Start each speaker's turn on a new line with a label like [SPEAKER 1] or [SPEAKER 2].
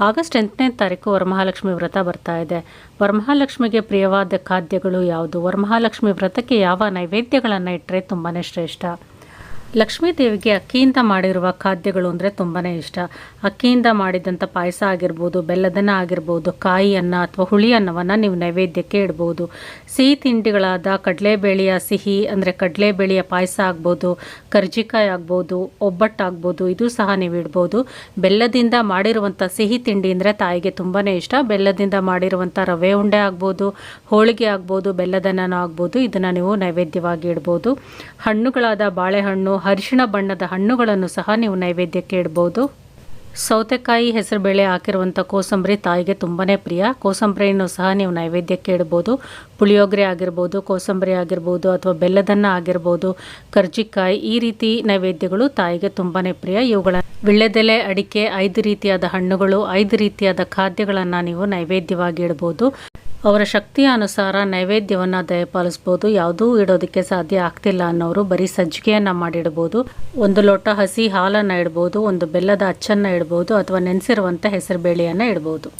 [SPEAKER 1] August ಎಂಟನೇ ತಾರೀಕು ವರಮಹಾಲಕ್ಷ್ಮಿ ವ್ರತ ಬರ್ತಾ ಇದೆ. ವರಮಹಾಲಕ್ಷ್ಮಿಗೆ ಪ್ರಿಯವಾದ ಖಾದ್ಯಗಳು ಯಾವುದು? ವರಮಹಾಲಕ್ಷ್ಮಿ ವ್ರತಕ್ಕೆ ಯಾವ ನೈವೇದ್ಯಗಳನ್ನು ಇಟ್ಟರೆ ತುಂಬಾ ಶ್ರೇಷ್ಠ? ಲಕ್ಷ್ಮೀ ದೇವಿಗೆ ಅಕ್ಕಿಯಿಂದ ಮಾಡಿರುವ ಖಾದ್ಯಗಳು ಅಂದರೆ ತುಂಬಾ ಇಷ್ಟ. ಅಕ್ಕಿಯಿಂದ ಮಾಡಿದಂಥ ಪಾಯಸ ಆಗಿರ್ಬೋದು, ಬೆಲ್ಲದನ್ನ ಆಗಿರ್ಬೋದು ಕಾಯಿ ಅನ್ನ ಅಥವಾ ಹುಳಿ ಅನ್ನವನ್ನು ನೀವು ನೈವೇದ್ಯಕ್ಕೆ ಇಡ್ಬೋದು. ಸಿಹಿ ತಿಂಡಿಗಳಾದ ಕಡಲೆಬೇಳೆಯ ಸಿಹಿ ಅಂದರೆ ಕಡಲೆಬೇಳೆಯ ಪಾಯಸ ಆಗ್ಬೋದು, ಕರ್ಜಿಕಾಯಿ ಆಗ್ಬೋದು, ಒಬ್ಬಟ್ಟಾಗ್ಬೋದು, ಇದು ಸಹ ನೀವು ಇಡ್ಬೋದು. ಬೆಲ್ಲದಿಂದ ಮಾಡಿರುವಂಥ ಸಿಹಿ ತಿಂಡಿ ಅಂದರೆ ತಾಯಿಗೆ ತುಂಬಾ ಇಷ್ಟ. ಬೆಲ್ಲದಿಂದ ಮಾಡಿರುವಂಥ ರವೆ ಉಂಡೆ ಆಗ್ಬೋದು, ಹೋಳಿಗೆ ಆಗ್ಬೋದು, ಬೆಲ್ಲದನ್ನ ಆಗ್ಬೋದು, ಇದನ್ನು ನೀವು ನೈವೇದ್ಯವಾಗಿ ಇಡ್ಬೋದು. ಹಣ್ಣುಗಳಾದ ಬಾಳೆಹಣ್ಣು ಅರಿಶಿಣ ಬಣ್ಣದ ಹಣ್ಣುಗಳನ್ನು ಸಹ ನೀವು ನೈವೇದ್ಯಕ್ಕೆ ಇಡ್ಬೋದು. ಸೌತೆಕಾಯಿ ಹೆಸರುಬೇಳೆ ಹಾಕಿರುವಂಥ ಕೋಸಂಬರಿ ತಾಯಿಗೆ ತುಂಬಾ ಪ್ರಿಯ. ಕೋಸಂಬರಿಯನ್ನು ಸಹ ನೀವು ನೈವೇದ್ಯಕ್ಕೆ ಇಡ್ಬೋದು. ಪುಳಿಯೋಗರೆ ಆಗಿರ್ಬೋದು, ಕೋಸಂಬರಿ ಆಗಿರ್ಬೋದು ಅಥವಾ ಬೆಲ್ಲದನ್ನ ಆಗಿರ್ಬೋದು, ಕರ್ಜಿಕಾಯಿ, ಈ ರೀತಿ ನೈವೇದ್ಯಗಳು ತಾಯಿಗೆ ತುಂಬಾ ಪ್ರಿಯ. ಇವುಗಳ ವಿಳ್ಳೆದೆಲೆ, ಅಡಿಕೆ, ಐದು ರೀತಿಯಾದ ಹಣ್ಣುಗಳು, ಐದು ರೀತಿಯಾದ ಖಾದ್ಯಗಳನ್ನು ನೀವು ನೈವೇದ್ಯವಾಗಿ ಇಡ್ಬೋದು. ಅವರ ಶಕ್ತಿಯ ಅನುಸಾರ ನೈವೇದ್ಯವನ್ನು ದಯಪಾಲಿಸ್ಬೋದು. ಯಾವುದೂ ಇಡೋದಕ್ಕೆ ಸಾಧ್ಯ ಆಗ್ತಿಲ್ಲ ಅನ್ನೋರು ಬರೀ ಸಜ್ಜಿಗೆಯನ್ನು ಮಾಡಿಡ್ಬೋದು. ಒಂದು ಲೋಟ ಹಸಿ ಹಾಲನ್ನು ಇಡ್ಬೋದು, ಒಂದು ಬೆಲ್ಲದ ಅಚ್ಚನ್ನು ಇಡ್ಬೋದು ಅಥವಾ ನೆನೆಸಿರುವಂಥ ಹೆಸರು ಬೇಳೆಯನ್ನು ಇಡ್ಬೋದು.